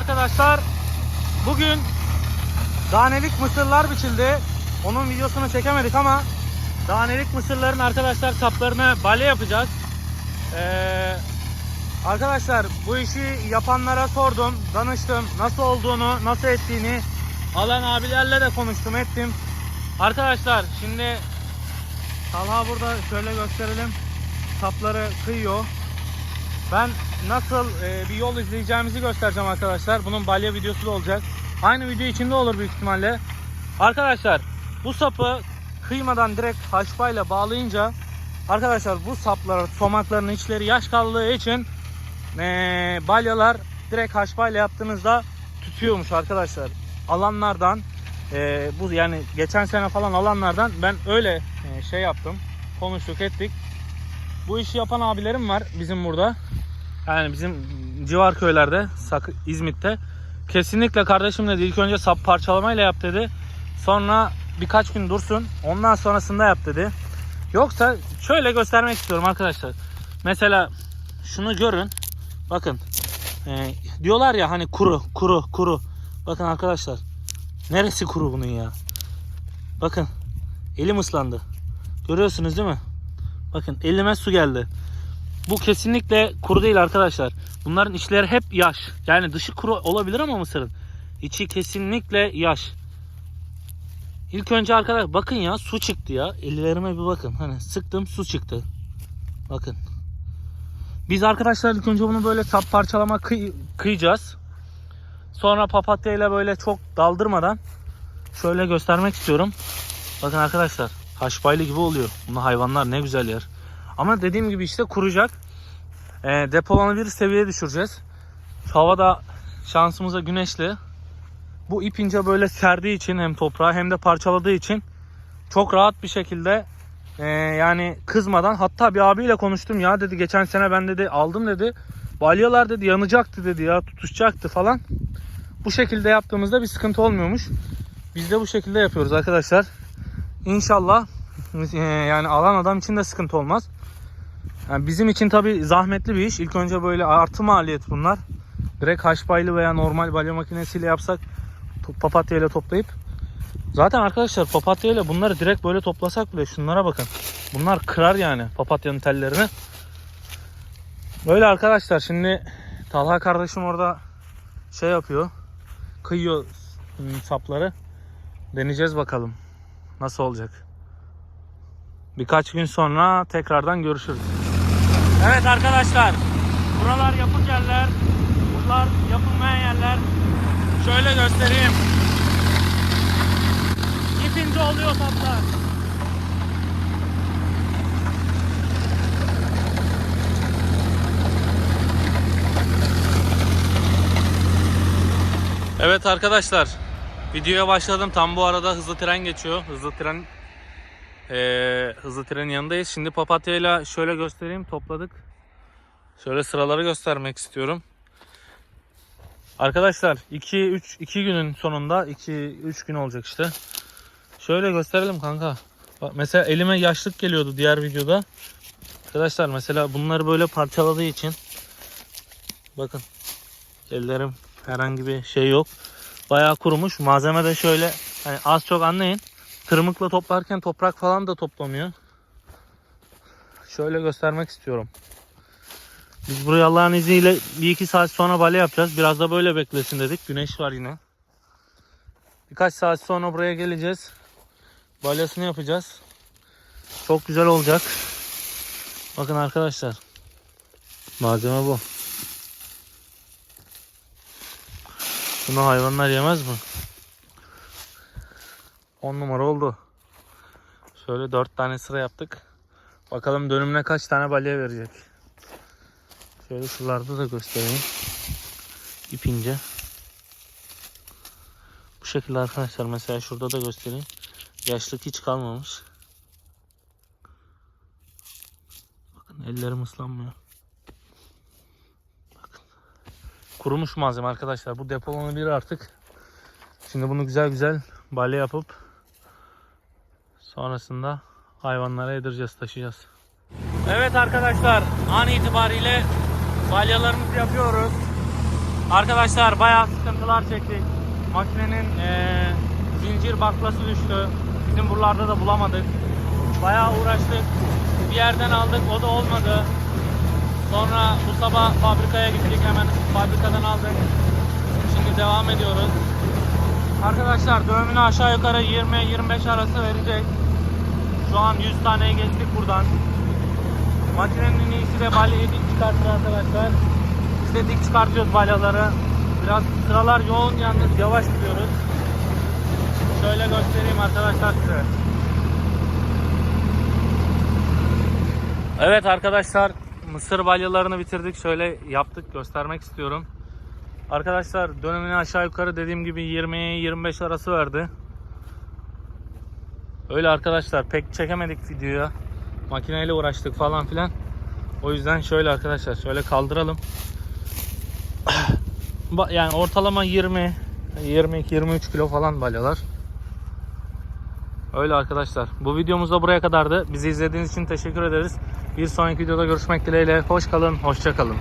arkadaşlar. Bugün danelik mısırlar biçildi. Onun videosunu çekemedik ama danelik mısırların arkadaşlar saplarını balya yapacağız. Ee, arkadaşlar bu işi yapanlara sordum, danıştım. Nasıl olduğunu, nasıl ettiğini alan abilerle de konuştum, ettim. Arkadaşlar şimdi Talha burada şöyle gösterelim. Sapları kıyıyor. Ben nasıl e, bir yol izleyeceğimizi göstereceğim arkadaşlar. Bunun balya videosu da olacak. Aynı video içinde olur büyük ihtimalle. Arkadaşlar bu sapı kıymadan direkt haşpayla bağlayınca arkadaşlar bu sapların somakların içleri yaş kaldığı için e, balyalar direkt haşpayla yaptığınızda tutuyormuş arkadaşlar. Alanlardan e, bu yani geçen sene falan alanlardan ben öyle e, şey yaptım. Konuştuk ettik. Bu işi yapan abilerim var bizim burada. Yani bizim civar köylerde, İzmit'te. Kesinlikle kardeşim dedi ilk önce sap parçalamayla yap dedi. Sonra birkaç gün dursun. Ondan sonrasında yap dedi. Yoksa şöyle göstermek istiyorum arkadaşlar. Mesela şunu görün. Bakın. Ee, diyorlar ya hani kuru, kuru, kuru. Bakın arkadaşlar. Neresi kuru bunun ya? Bakın. Elim ıslandı. Görüyorsunuz değil mi? Bakın elime su geldi. Bu kesinlikle kuru değil arkadaşlar. Bunların içleri hep yaş. Yani dışı kuru olabilir ama mısırın. içi kesinlikle yaş. İlk önce arkadaşlar bakın ya su çıktı ya. Ellerime bir bakın. Hani sıktım su çıktı. Bakın. Biz arkadaşlar ilk önce bunu böyle sap parçalama kıy- kıyacağız. Sonra papatya ile böyle çok daldırmadan şöyle göstermek istiyorum. Bakın arkadaşlar haşpaylı gibi oluyor. Bunu hayvanlar ne güzel yer. Ama dediğim gibi işte kuracak. E, depolanabilir seviyeye düşüreceğiz. Hava da şansımıza güneşli. Bu ip ince böyle serdiği için hem toprağı hem de parçaladığı için çok rahat bir şekilde e, yani kızmadan hatta bir abiyle konuştum ya dedi geçen sene ben dedi aldım dedi balyalar dedi yanacaktı dedi ya tutuşacaktı falan. Bu şekilde yaptığımızda bir sıkıntı olmuyormuş. Biz de bu şekilde yapıyoruz arkadaşlar. İnşallah e, yani alan adam için de sıkıntı olmaz. Yani bizim için tabi zahmetli bir iş. İlk önce böyle artı maliyet bunlar. Direkt haşpaylı veya normal balya makinesiyle yapsak papatya ile toplayıp Zaten arkadaşlar papatya ile bunları direkt böyle toplasak bile şunlara bakın. Bunlar kırar yani papatyanın tellerini. Böyle arkadaşlar şimdi Talha kardeşim orada şey yapıyor. Kıyıyor ım, sapları. Deneyeceğiz bakalım. Nasıl olacak. Birkaç gün sonra tekrardan görüşürüz. Evet arkadaşlar. Buralar yapık yerler. Buralar yapılmayan yerler. Şöyle göstereyim. İpince oluyor saplar. Evet arkadaşlar. Videoya başladım. Tam bu arada hızlı tren geçiyor. Hızlı tren ee, hızlı trenin yanındayız. Şimdi papatyayla şöyle göstereyim. Topladık. Şöyle sıraları göstermek istiyorum. Arkadaşlar 2 3 2 günün sonunda 2 3 gün olacak işte. Şöyle gösterelim kanka. Bak mesela elime yaşlık geliyordu diğer videoda. Arkadaşlar mesela bunları böyle parçaladığı için bakın ellerim herhangi bir şey yok. Bayağı kurumuş. Malzeme de şöyle hani az çok anlayın. Tırmıkla toplarken toprak falan da toplamıyor. Şöyle göstermek istiyorum. Biz buraya Allah'ın izniyle bir iki saat sonra bale yapacağız. Biraz da böyle beklesin dedik. Güneş var yine. Birkaç saat sonra buraya geleceğiz. Balyasını yapacağız. Çok güzel olacak. Bakın arkadaşlar. Malzeme bu. Bunu hayvanlar yemez mi? 10 numara oldu. Şöyle 4 tane sıra yaptık. Bakalım dönümüne kaç tane balya verecek. Şöyle şuralarda da göstereyim. İp ince. Bu şekilde arkadaşlar mesela şurada da göstereyim. Yaşlık hiç kalmamış. Bakın ellerim ıslanmıyor. Bakın. Kurumuş malzeme arkadaşlar. Bu depolanabilir artık. Şimdi bunu güzel güzel balya yapıp sonrasında hayvanlara yedireceğiz, taşıyacağız. Evet arkadaşlar, an itibariyle balyalarımızı yapıyoruz. Arkadaşlar bayağı sıkıntılar çektik. Makinenin eee, zincir baklası düştü. Bizim buralarda da bulamadık. Bayağı uğraştık. Bir yerden aldık o da olmadı. Sonra bu sabah fabrikaya gittik hemen fabrikadan aldık. Şimdi devam ediyoruz. Arkadaşlar dövümünü aşağı yukarı 20-25 arası verecek. Şu an 100 taneye geçtik buradan. Makinenin en iyisi de balyayı dik çıkartır arkadaşlar. Biz de dik çıkartıyoruz balyaları. Biraz sıralar yoğun yalnız yavaş gidiyoruz. Şöyle göstereyim arkadaşlar size. Evet arkadaşlar mısır balyalarını bitirdik. Şöyle yaptık göstermek istiyorum. Arkadaşlar dönemini aşağı yukarı dediğim gibi 20-25 arası verdi. Öyle arkadaşlar pek çekemedik videoya. Makineyle uğraştık falan filan. O yüzden şöyle arkadaşlar şöyle kaldıralım. Yani ortalama 20 22-23 kilo falan balyalar. Öyle arkadaşlar. Bu videomuz da buraya kadardı. Bizi izlediğiniz için teşekkür ederiz. Bir sonraki videoda görüşmek dileğiyle. Hoş kalın, hoşça kalın.